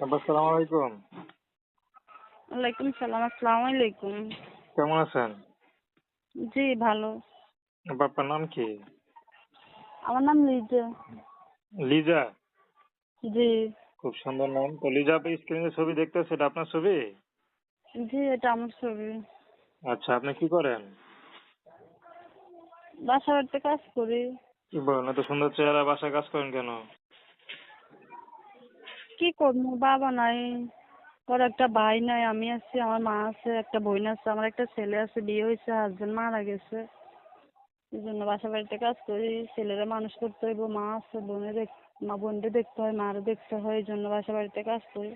আব্বা সালাম আলাইকুম। ওয়ালাইকুম সালাম আসসালামু আলাইকুম। কেমন আছেন? জি ভালো। আপনার নাম কি? আমার নাম লিজা। লিজা? জি। খুব সুন্দর নাম। তো লিজা আপনি স্ক্রিনে ছবি দেখতেছে এটা আপনার ছবি? জি এটা আমার ছবি। আচ্ছা আপনি কি করেন? বাসা বাড়িতে কাজ করি। কি বলেন এত সুন্দর চেহারা বাসায় কাজ করেন কেন? কি করব? বাবা নাই। ওর একটা ভাই নাই আমি আছি আমার মা আছে একটা বোন আছে আমার একটা ছেলে আছে বিয়ে হয়েছে হাজবেন্ড মারা গেছে। এই জন্য বাসা বাড়িতে কাজ করি ছেলেরা মানুষ করতে হইব মা আছে বোনের মা বোনদের দেখতে হয় মারও দেখতে হয় এই জন্য বাসা বাড়িতে কাজ করি।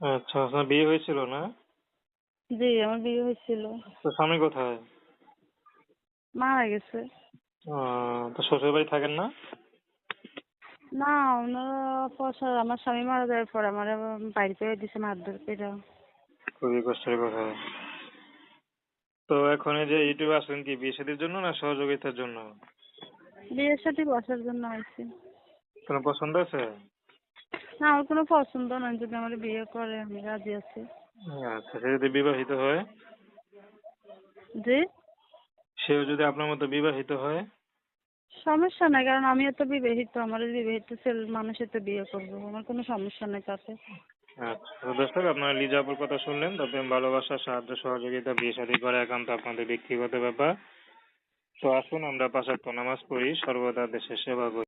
আচ্ছা আপনার বিয়ে হয়েছিল না? জি আমার বিয়ে হয়েছিল। তো স্বামী কোথায়? মারা গেছে। তো শ্বশুর বাড়ি থাকেন না? না ওনারা পয়সা আমার স্বামী মারা যাওয়ার পর আমার বাড়িতে দিছে মারধর করে। খুবই কষ্টের কথা। তো এখন এই যে ইউটিউবে আসলেন কি বিয়ে শাদীর জন্য না সহযোগিতার জন্য? বিয়ের সাথে বসার জন্য আইছি। কোনো পছন্দ আছে? না আমার কোনো পছন্দ নয় যদি আমার বিয়ে করে আমি রাজি আছি। আচ্ছা সে যদি বিবাহিত হয়? জি? সেও যদি আপনার মতো বিবাহিত হয়? সমস্যা নাই, কারণ আমি তো বিবাহিত আমার বিবাহিত ছেলে মানুষের তো বিয়ে করব, আমার কোনো সমস্যা নাই তাতে। আচ্ছা দর্শক, আপনারা লিজাপুর কথা শুনলেন, তবে ভালোবাসা, সাহায্য, সহযোগিতা, বিয়ে শাদী করা একান্ত আপনাদের ব্যক্তিগত ব্যাপার। তো আসুন, আমরা পাঁচাত্তর নামাজ পড়ি, সর্বদা দেশের সেবা করি।